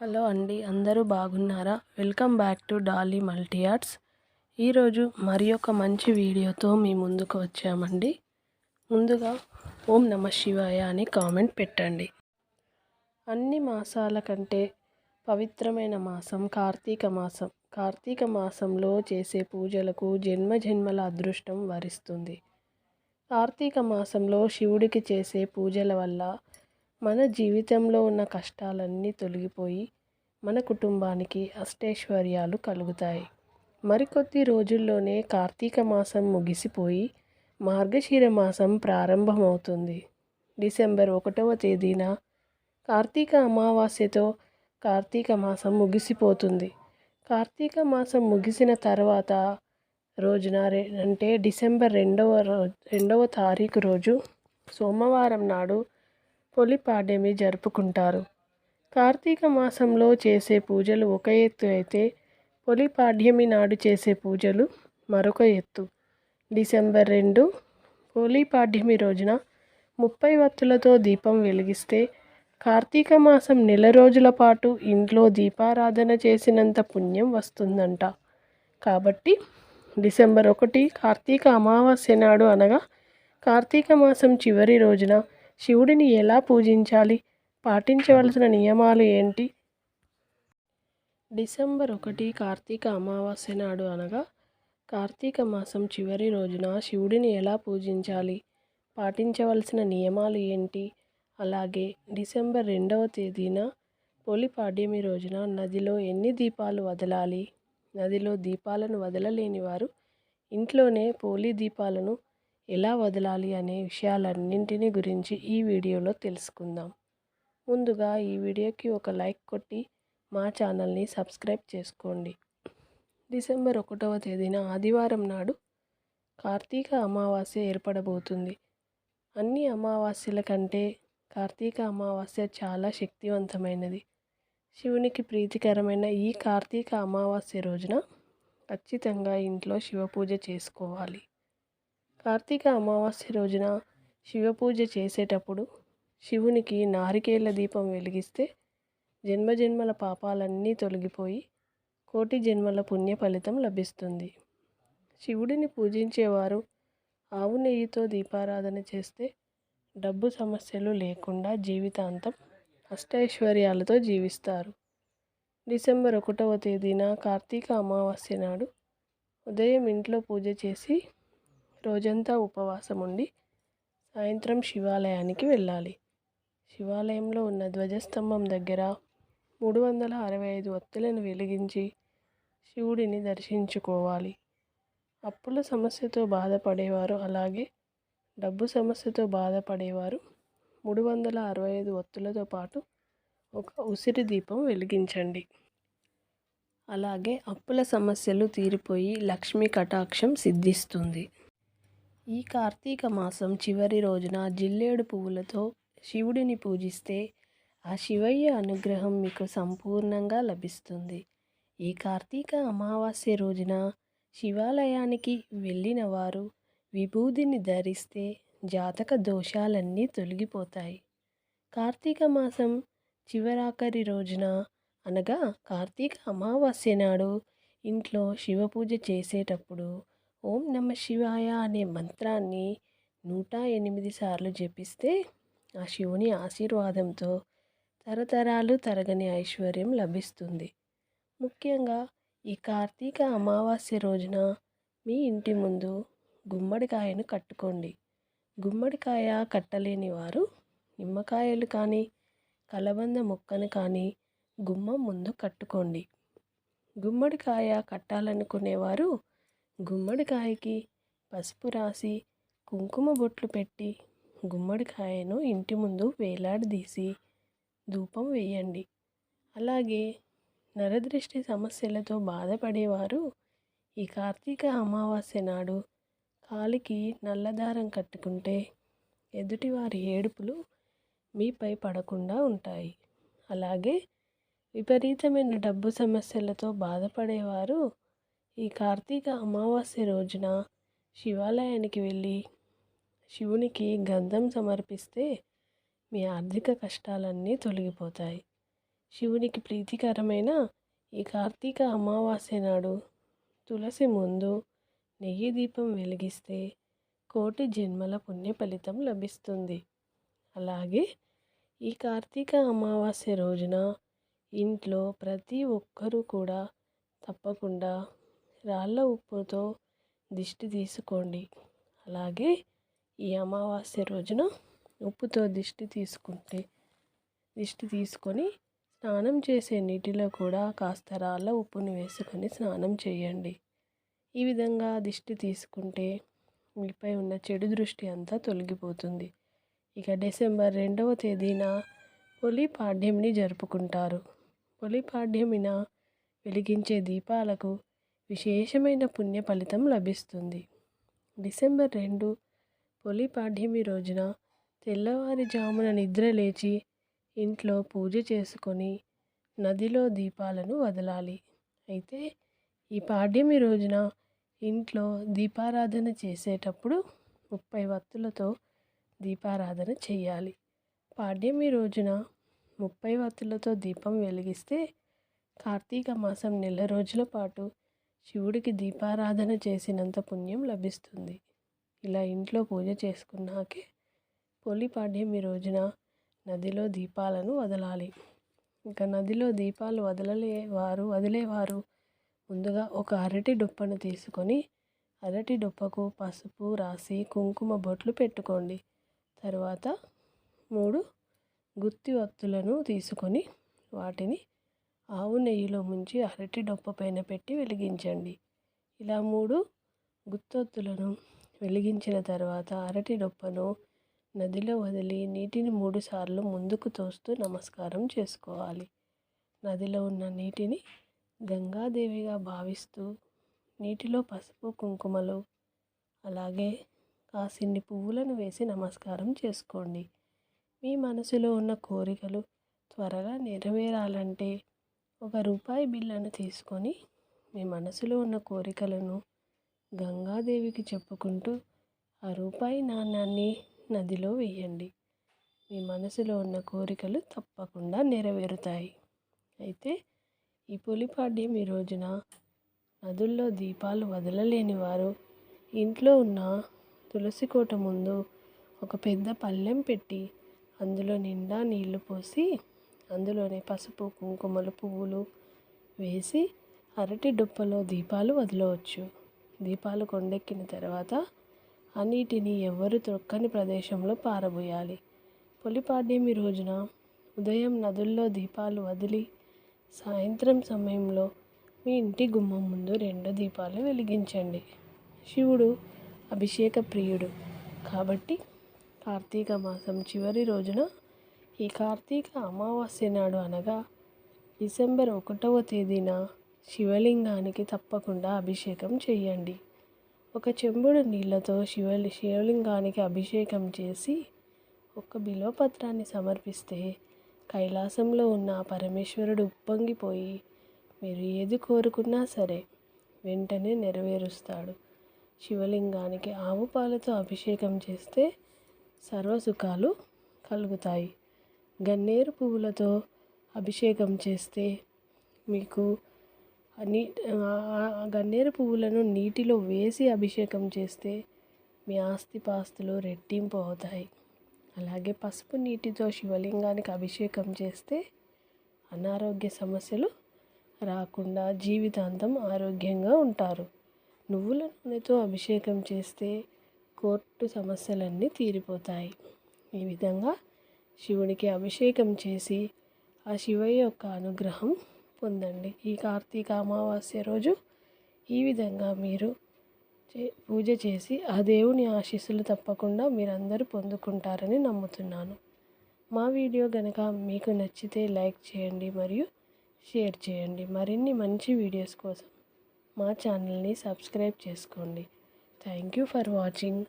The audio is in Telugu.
హలో అండి అందరూ బాగున్నారా? Welcome back to Dolly Multi Arts ఈరోజు మరి ఒక మంచి వీడియోతో మీ ముందుకు వచ్చామండి. ముందుగా ఓం నమ శివాయ అని కామెంట్ పెట్టండి. అన్ని మాసాల కంటే పవిత్రమైన మాసం కార్తీక మాసం. కార్తీక మాసంలో చేసే పూజలకు జన్మ జన్మల అదృష్టం వరిస్తుంది. కార్తీక మాసంలో శివుడికి చేసే పూజల వల్ల మన జీవితంలో ఉన్న కష్టాలన్నీ తొలగిపోయి మన కుటుంబానికి అష్టైశ్వర్యాలు కలుగుతాయి. మరికొద్ది రోజుల్లోనే కార్తీక మాసం ముగిసిపోయి మార్గశిర మాసం ప్రారంభమవుతుంది. డిసెంబర్ ఒకటవ తేదీన కార్తీక అమావాస్యతో కార్తీక మాసం ముగిసిపోతుంది. కార్తీక మాసం ముగిసిన తర్వాత రోజున అంటే డిసెంబర్ రెండవ రెండవ తారీఖు రోజు సోమవారం నాడు పొలిపాడ్యమి జరుపుకుంటారు. కార్తీక మాసంలో చేసే పూజలు ఒక ఎత్తు అయితే పొలిపాడ్యమి నాడు చేసే పూజలు మరొక ఎత్తు. డిసెంబర్ రెండు పోలిపాడ్యమి రోజున ముప్పై వత్తులతో దీపం వెలిగిస్తే కార్తీక మాసం నెల రోజుల పాటు ఇంట్లో దీపారాధన చేసినంత పుణ్యం వస్తుందంట. కాబట్టి డిసెంబర్ ఒకటి కార్తీక అమావాస్య నాడు అనగా కార్తీక మాసం చివరి రోజున శివుడిని ఎలా పూజించాలి? పాటించవలసిన నియమాలు ఏంటి? డిసెంబర్ ఒకటి కార్తీక అమావాస్య నాడు అనగా కార్తీక మాసం చివరి రోజున శివుడిని ఎలా పూజించాలి? పాటించవలసిన నియమాలు ఏంటి? అలాగే డిసెంబర్ రెండవ తేదీన పోలిపాడ్యమి రోజున నదిలో ఎన్ని దీపాలు వదలాలి? నదిలో దీపాలను వదలలేని వారు ఇంట్లోనే పోలి దీపాలను ఎలా వదలాలి అనే విషయాలన్నింటినీ గురించి ఈ వీడియోలో తెలుసుకుందాం. ముందుగా ఈ వీడియోకి ఒక లైక్ కొట్టి మా ఛానల్ని సబ్స్క్రైబ్ చేసుకోండి. డిసెంబర్ ఒకటవ తేదీన ఆదివారం నాడు కార్తీక అమావాస్య ఏర్పడబోతుంది. అన్ని అమావాస్యల కంటే కార్తీక అమావాస్య చాలా శక్తివంతమైనది. శివునికి ప్రీతికరమైన ఈ కార్తీక అమావాస్య రోజున ఖచ్చితంగా ఇంట్లో శివ పూజ చేసుకోవాలి. కార్తీక అమావాస్య రోజున శివ పూజ చేసేటప్పుడు శివునికి నారికేళ్ళ దీపం వెలిగిస్తే జన్మజన్మల పాపాలన్నీ తొలగిపోయి కోటి జన్మల పుణ్య ఫలితం లభిస్తుంది. శివుడిని పూజించేవారు ఆవు నెయ్యితో దీపారాధన చేస్తే డబ్బు సమస్యలు లేకుండా జీవితాంతం అష్టైశ్వర్యాలతో జీవిస్తారు. డిసెంబర్ ఒకటవ తేదీన కార్తీక అమావాస్య నాడు ఉదయం ఇంట్లో పూజ చేసి రోజంతా ఉపవాసం ఉండి సాయంత్రం శివాలయానికి వెళ్ళాలి. శివాలయంలో ఉన్న ధ్వజస్తంభం దగ్గర మూడు వందల అరవై ఐదు ఒత్తులను వెలిగించి శివుడిని దర్శించుకోవాలి. అప్పుల సమస్యతో బాధపడేవారు అలాగే డబ్బు సమస్యతో బాధపడేవారు మూడు వందల అరవై ఐదు ఒత్తులతో పాటు ఒక ఉసిరి దీపం వెలిగించండి. అలాగే అప్పుల సమస్యలు తీరిపోయి లక్ష్మీ కటాక్షం సిద్ధిస్తుంది. ఈ కార్తీక మాసం చివరి రోజున జిల్లేడు పువ్వులతో శివుడిని పూజిస్తే ఆ శివయ్య అనుగ్రహం మీకు సంపూర్ణంగా లభిస్తుంది. ఈ కార్తీక అమావాస్య రోజున శివాలయానికి వెళ్ళిన వారు విభూదిని ధరిస్తే జాతక దోషాలన్నీ తొలగిపోతాయి. కార్తీక మాసం చివరాఖరి రోజున అనగా కార్తీక అమావాస్య నాడు ఇంట్లో శివ పూజ చేసేటప్పుడు ఓం నమ శివాయ అనే మంత్రాన్ని నూట ఎనిమిది సార్లు జపిస్తే ఆ శివుని ఆశీర్వాదంతో తరతరాలు తరగని ఐశ్వర్యం లభిస్తుంది. ముఖ్యంగా ఈ కార్తీక అమావాస్య రోజున మీ ఇంటి ముందు గుమ్మడికాయను కట్టుకోండి. గుమ్మడికాయ కట్టలేని వారు నిమ్మకాయలు కానీ కలబంద మొక్కను కానీ గుమ్మం ముందు కట్టుకోండి. గుమ్మడికాయ కట్టాలనుకునేవారు గుమ్మడికాయకి పసుపు రాసి కుంకుమ బొట్లు పెట్టి గుమ్మడికాయను ఇంటి ముందు వేలాడదీసి ధూపం వేయండి. అలాగే నరదృష్టి సమస్యలతో బాధపడేవారు ఈ కార్తీక అమావాస్య నాడు కాలికి నల్లదారం కట్టుకుంటే ఎదుటివారి ఏడుపులు మీపై పడకుండా ఉంటాయి. అలాగే విపరీతమైన డబ్బు సమస్యలతో బాధపడేవారు ఈ కార్తీక అమావాస్య రోజున శివాలయానికి వెళ్ళి శివునికి గంధం సమర్పిస్తే మీ ఆర్థిక కష్టాలన్నీ తొలగిపోతాయి. శివునికి ప్రీతికరమైన ఈ కార్తీక అమావాస్య నాడు తులసి ముందు నెయ్యి దీపం వెలిగిస్తే కోటి జన్మల పుణ్య ఫలితం లభిస్తుంది. అలాగే ఈ కార్తీక అమావాస్య రోజున ఇంట్లో ప్రతి ఒక్కరూ కూడా తప్పకుండా రాళ్ళ ఉప్పుతో దిష్టి తీసుకోండి. అలాగే ఈ అమావాస్య రోజున ఉప్పుతో దిష్టి తీసుకుంటే దిష్టి తీసుకొని స్నానం చేసే నీటిలో కూడా కాస్త రాళ్ళ ఉప్పుని వేసుకొని స్నానం చేయండి. ఈ విధంగా దిష్టి తీసుకుంటే మీపై ఉన్న చెడు దృష్టి అంతా తొలగిపోతుంది. ఇక డిసెంబర్ రెండవ తేదీన పొలి పాడ్యంని జరుపుకుంటారు. పొలి పాడ్యమిన వెలిగించే దీపాలకు విశేషమైన పుణ్య ఫలితం లభిస్తుంది. డిసెంబర్ రెండు పొలిపాడ్యమి రోజున తెల్లవారుజామున నిద్ర లేచి ఇంట్లో పూజ చేసుకొని నదిలో దీపాలను వదలాలి. అయితే ఈ పాడ్యమి రోజున ఇంట్లో దీపారాధన చేసేటప్పుడు ముప్పై వత్తులతో దీపారాధన చేయాలి. పాడ్యమి రోజున ముప్పై వత్తులతో దీపం వెలిగిస్తే కార్తీక మాసం నెల రోజుల పాటు శివుడికి దీపారాధన చేసినంత పుణ్యం లభిస్తుంది. ఇలా ఇంట్లో పూజ చేసుకున్నాకే పొలిపాడ్యమి రోజున నదిలో దీపాలను వదలాలి. ఇంకా నదిలో దీపాలు వదలలేవారు వదిలేవారు. ముందుగా ఒక అరటి డొప్పను తీసుకొని అరటి డొప్పకు పసుపు రాసి కుంకుమ బొట్లు పెట్టుకోండి. తర్వాత మూడు గుత్తి వత్తులను తీసుకొని వాటిని ఆవు నెయ్యిలో ముంచి అరటి డొప్ప పైన పెట్టి వెలిగించండి. ఇలా మూడు గుత్తొత్తులను వెలిగించిన తర్వాత అరటి డొప్పను నదిలో వదిలి నీటిని మూడుసార్లు ముందుకు తోస్తూ నమస్కారం చేసుకోవాలి. నదిలో ఉన్న నీటిని గంగాదేవిగా భావిస్తూ నీటిలో పసుపు కుంకుమలు అలాగే కాసిన్ని పువ్వులను వేసి నమస్కారం చేసుకోండి. మీ మనసులో ఉన్న కోరికలు త్వరగా నెరవేరాలంటే ఒక రూపాయి బిల్లను తీసుకొని మీ మనసులో ఉన్న కోరికలను గంగాదేవికి చెప్పుకుంటూ ఆ రూపాయి నాణ్యాన్ని నదిలో వేయండి. మీ మనసులో ఉన్న కోరికలు తప్పకుండా నెరవేరుతాయి. అయితే ఈ పులిపాడ్యం ఈ రోజున నదుల్లో దీపాలు వదలలేని వారు ఇంట్లో ఉన్న తులసి కోట ముందు ఒక పెద్ద పళ్ళెం పెట్టి అందులో నిండా నీళ్ళు పోసి అందులోనే పసుపు కుంకుమలు పువ్వులు వేసి అరటి డుప్పలో దీపాలు వదలవచ్చు. దీపాలు కొండెక్కిన తర్వాత ఆ నీటిని ఎవరు త్రొక్కని ప్రదేశంలో పారబోయాలి. పొలిపాడ్యమి రోజున ఉదయం నదుల్లో దీపాలు వదిలి సాయంత్రం సమయంలో మీ ఇంటి గుమ్మం ముందు రెండు దీపాలు వెలిగించండి. శివుడు అభిషేక ప్రియుడు. కాబట్టి కార్తీక మాసం చివరి రోజున ఈ కార్తీక అమావాస్య నాడు అనగా డిసెంబర్ ఒకటవ తేదీన శివలింగానికి తప్పకుండా అభిషేకం చేయండి. ఒక చెంబుడు నీళ్ళతో శివ శివలింగానికి అభిషేకం చేసి ఒక బిలోపత్రాన్ని సమర్పిస్తే కైలాసంలో ఉన్న పరమేశ్వరుడు ఉప్పొంగిపోయి మీరు ఏది కోరుకున్నా సరే వెంటనే నెరవేరుస్తాడు. శివలింగానికి ఆవు పాలతో అభిషేకం చేస్తే సర్వసుఖాలు కలుగుతాయి. గన్నేరు పువ్వులతో అభిషేకం చేస్తే మీకు నీ గన్నేరు పువ్వులను నీటిలో వేసి అభిషేకం చేస్తే మీ ఆస్తిపాస్తులు రెట్టింపు అవుతాయి. అలాగే పసుపు నీటితో శివలింగానికి అభిషేకం చేస్తే అనారోగ్య సమస్యలు రాకుండా జీవితాంతం ఆరోగ్యంగా ఉంటారు. నువ్వుల నూనెతో అభిషేకం చేస్తే కోర్టు సమస్యలన్నీ తీరిపోతాయి. ఈ విధంగా శివునికి అభిషేకం చేసి ఆ శివయ్య యొక్క అనుగ్రహం పొందండి. ఈ కార్తీక అమావాస్య రోజు ఈ విధంగా మీరు చే పూజ చేసి ఆ దేవుని ఆశీస్సులు తప్పకుండా మీరందరూ పొందుకుంటారని నమ్ముతున్నాను. మా వీడియో కనుక మీకు నచ్చితే లైక్ చేయండి మరియు షేర్ చేయండి. మరిన్ని మంచి వీడియోస్ కోసం మా ఛానల్ని సబ్స్క్రైబ్ చేసుకోండి. Thank you for watching.